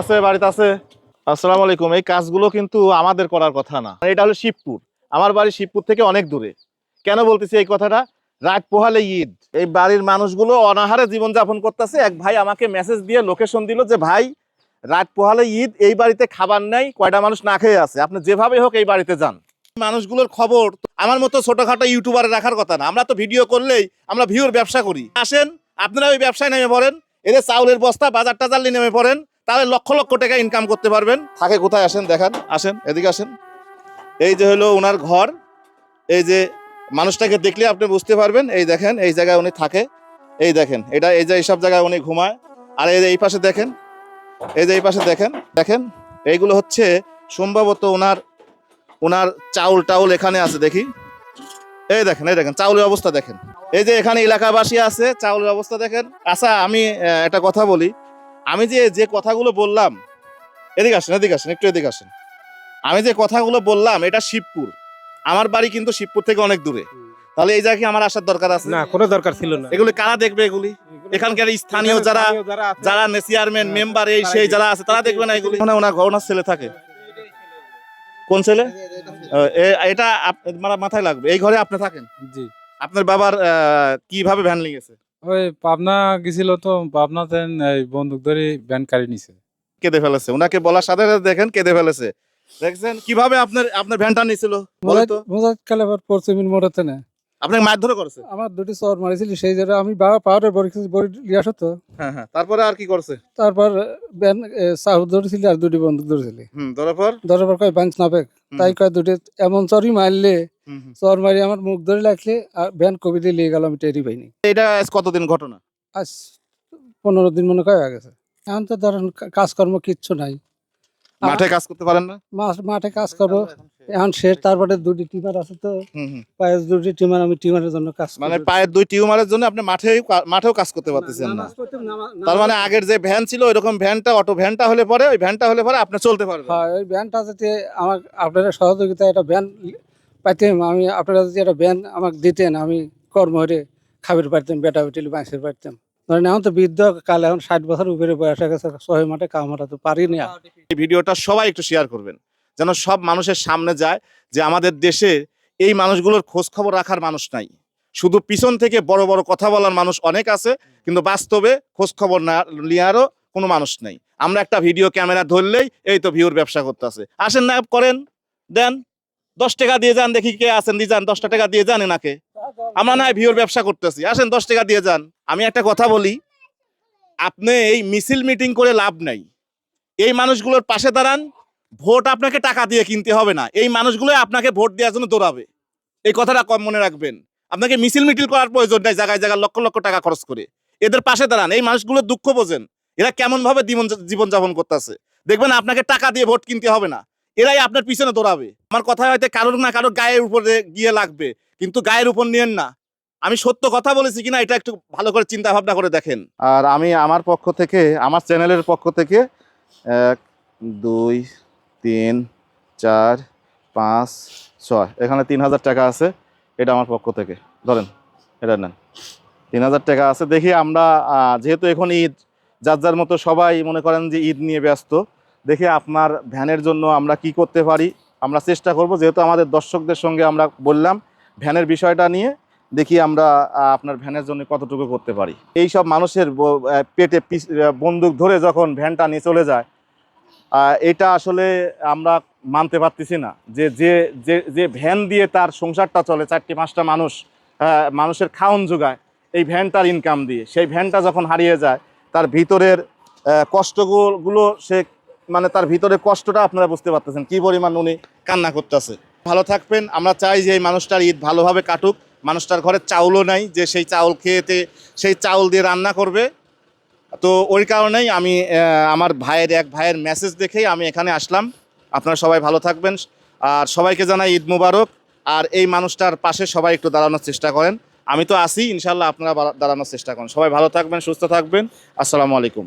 আছে, বাড়িতে আছে? আসসালামু আলাইকুম। এই কাজগুলো কিন্তু আমাদের করার কথা না। এটা হলো শিবপুর। আমার বাড়ি শিবপুর থেকে অনেক দূরে। কেন বলতেছি এই কথাটা? রাত পোহালে ঈদ। এই বাড়ির মানুষগুলো অনাহারে জীবনযাপন করতেছে। এক ভাই আমাকে মেসেজ দিয়ে লোকেশন দিল যে, ভাই, রাত পোহালে ঈদ, এই বাড়িতে খাবার নেই, কয়টা মানুষ না খেয়ে আছে? আপনি যেভাবে হোক এই বাড়িতে যান। মানুষগুলোর খবর আমার মতো ছোটখাটো ইউটিউবারে রাখার কথা না। আমরা তো ভিডিও করলেই আমরা ভিউর ব্যবসা করি। আসেন, আপনারা ওই ব্যবসায় নেমে পড়েন। এদের চাউলের বস্তা বাজার টাজার নিয়ে নেমে পড়েন। তাহলে লক্ষ লক্ষ টাকা ইনকাম করতে পারবেন। থাকে কোথায় আসেন দেখান। আসেন। এদিকে আসেন। এই যে হলো ওনার ঘর এই যে মানুষটাকে দেখলে আপনি বুঝতে পারবেন। এই দেখেন এই জায়গায় উনি থাকে। এই দেখেন এটা এই যে এইসব জায়গায় উনি ঘুমায়। আর এই যে এই পাশে দেখেন এই যে এই পাশে দেখেন দেখেন এইগুলো হচ্ছে সম্ভবত ওনার ওনার চাউল টাউল এখানে আছে দেখি। এই দেখেন এই দেখেন চাউলের অবস্থা দেখেন। এই যে এখানে এলাকাবাসী আছে চাউলের অবস্থা দেখেন। আচ্ছা আমি একটা কথা বলি। আমি যে যে কথাগুলো বললাম এদিকে আসেন এদিকে আসেন একটু এদিকে আসেন। আমি যে কথাগুলো বললাম এটা শিবপুর। আমার বাড়ি কিন্তু শিবপুর থেকে অনেক দূরে। তাহলে এই জায়গায় কি আমার আসার দরকার আছে? না কোনো দরকার ছিল না। এগুলি কারা দেখবে এগুলি? এখানকার স্থানীয় যারা যারা চেয়ারম্যান মেম্বার এই সেই যারা আছে তারা দেখবে না এগুলি। ওনার ওনার ঘর ওনার ছেলে থাকে। কোন ছেলে? এটা মানে মাথায় লাগবে। এই ঘরে আপনি থাকেন? জি। আপনার বাবার কীভাবে ভ্যান লেগেছে? ওই পাবনা গেছিল তো পাবনাতে এই বন্দুক ধরে ব্যান কারি নিছে। কেঁদে ফেলেছে। ওনাকে বলার সাথে সাথে দেখেন কেঁদে ফেলেছে। দেখছেন কীভাবে আপনার আপনার ভ্যানটা নিছিল বলে তো। মোজাদ কালেবার পড়ছে মিন মোড়াতে না। আপনাকে ধরে করেছে? আমার দুটি চর মারিছিল সেই জায়গা আমি বাবা বড়ি বড়ি হ্যাঁ হ্যাঁ। তারপরে আর কি করছে? তারপর ব্যান চাহু ধরেছিল আর দুটি বন্দুক ধরেছিল। হুম ধরার পর? ধরার পর কয় বাঞ্চ তাই কয় দুটি এমন চরই মারলে। চর মারি আমার মুখ ধরে লাগলে আর ব্যান কবি দিয়ে লিয়ে গেল আমি টেরি পাইনি। এটা কতদিন ঘটনা? আজ পনেরো দিন মনে কয় হয়ে গেছে। এখন তো ধরেন কাজকর্ম কিচ্ছু নাই। মাঠে কাজ করতে পারেন না? মাঠে কাজ করব। এখন শেষ। তারপরে দুটি টিমার আছে তো। পায়ের দুটি টিমার আমি টিমারের জন্য কাজ মানে পায়ের দুই টিউমারের জন্য আপনি মাঠে মাঠেও কাজ করতে পারতেছেন না। তার মানে আগের যে ভ্যান ছিল ওইরকম ভ্যানটা অটো ভ্যানটা হলে পরে ওই ভ্যানটা হলে পরে আপনি চলতে পারবেন। হ্যাঁ ওই ভ্যানটা যদি আমার আপনারা সহযোগিতা একটা ভ্যান পাইতাম আমি আপনারা যদি একটা ভ্যান আমাকে দিতেন আমি কর্ম হয়ে খাবার পারতাম বেটা বেটিল বাঁশের পারতাম ধরেন এখন তো বৃদ্ধ কাল এখন ষাট বছর উপরে বয়স হয়ে গেছে শহে মাঠে কাম তো পারি না। এই ভিডিওটা সবাই একটু শেয়ার করবেন, যেন সব মানুষের সামনে যায় যে আমাদের দেশে এই মানুষগুলোর খোঁজ খবর রাখার মানুষ নাই। শুধু পিছন থেকে বড় বড় কথা বলার মানুষ অনেক আছে, কিন্তু বাস্তবে খোঁজ খবর না নেওয়ারও কোনো মানুষ নেই। আমরা একটা ভিডিও ক্যামেরা ধরলেই এই তো ভিউর ব্যবসা করতেছে। আসেন না, করেন, দেন, দশ টাকা দিয়ে যান, দেখি কে আছেন দিয়ে যান, দশটা টাকা দিয়ে যান এনাকে। আমরা না ভিওর ব্যবসা করতেছি। আসেন, দশ টাকা দিয়ে যান। আমি একটা কথা বলি, আপনি এই মিছিল মিটিং করে লাভ নাই। এই মানুষগুলোর পাশে দাঁড়ান, ভোট আপনাকে টাকা দিয়ে কিনতে হবে না। এই মানুষগুলো আপনাকে ভোট দেওয়ার জন্য দৌড়াবে। এই কথাটা কম মনে রাখবেন। আপনাকে মিছিল মিটিল করার প্রয়োজন নাই, জায়গায় জায়গায় লক্ষ লক্ষ টাকা খরচ করে। এদের পাশে দাঁড়ান, এই মানুষগুলোর দুঃখ বোঝেন। এরা কেমন ভাবে জীবন জীবনযাপন করতেছে। দেখবেন আপনাকে টাকা দিয়ে ভোট কিনতে হবে না। এরাই আপনার পিছনে দৌড়াবে। আমার কথা হয়তো কারোর না কারোর গায়ের উপরে গিয়ে লাগবে। কিন্তু গায়ের উপর নিয়েন না। আমি সত্য কথা বলেছি কিনা এটা একটু ভালো করে চিন্তা ভাবনা করে দেখেন। আর আমি আমার পক্ষ থেকে, আমার চ্যানেলের পক্ষ থেকে, এক, দুই, তিন, চার, পাঁচ, ছয়, এখানে তিন হাজার টাকা আছে, এটা আমার পক্ষ থেকে। ধরেন, এটা নেন। তিন হাজার টাকা আছে, দেখি আমরা যেহেতু এখন ঈদ, যার যার মতো সবাই মনে করেন যে ঈদ নিয়ে ব্যস্ত, দেখি আপনার ভ্যানের জন্য আমরা কি করতে পারি, আমরা চেষ্টা করব, যেহেতু আমাদের দর্শকদের সঙ্গে আমরা বললাম ভ্যানের বিষয়টা নিয়ে দেখি আমরা আপনার ভ্যানের জন্য কতটুকু করতে পারি। এই সব মানুষের পেটে বন্দুক ধরে যখন ভ্যানটা নিয়ে চলে যায় এটা আসলে আমরা মানতে পারতেছি না। যে যে যে ভ্যান দিয়ে তার সংসারটা চলে, চারটি, পাঁচটা মানুষ মানুষের খাওন যোগায়, এই ভ্যানটার ইনকাম দিয়ে, সেই ভ্যানটা যখন হারিয়ে যায়, তার ভিতরের কষ্টগুলো সে মানে তার ভিতরের কষ্টটা আপনারা বুঝতে পারতেছেন, কি পরিমাণ উনি কান্না করতেছে। ভালো থাকবেন। আমরা চাই যে এই মানুষটার ঈদ ভালোভাবে কাটুক। মানুষটার ঘরে চাউলও নাই যে সেই চাউল খেয়েতে সেই চাউল দিয়ে রান্না করবে। তো ওই কারণেই আমি আমার ভাইয়ের এক ভাইয়ের মেসেজ দেখেই আমি এখানে আসলাম। আপনারা সবাই ভালো থাকবেন। আর সবাইকে জানাই ঈদ মুবারক। আর এই মানুষটার পাশে সবাই একটু দাঁড়ানোর চেষ্টা করেন। আমি তো আসি ইনশাল্লাহ আপনারা দাঁড়ানোর চেষ্টা করেন। সবাই ভালো থাকবেন, সুস্থ থাকবেন। আসসালামু আলাইকুম।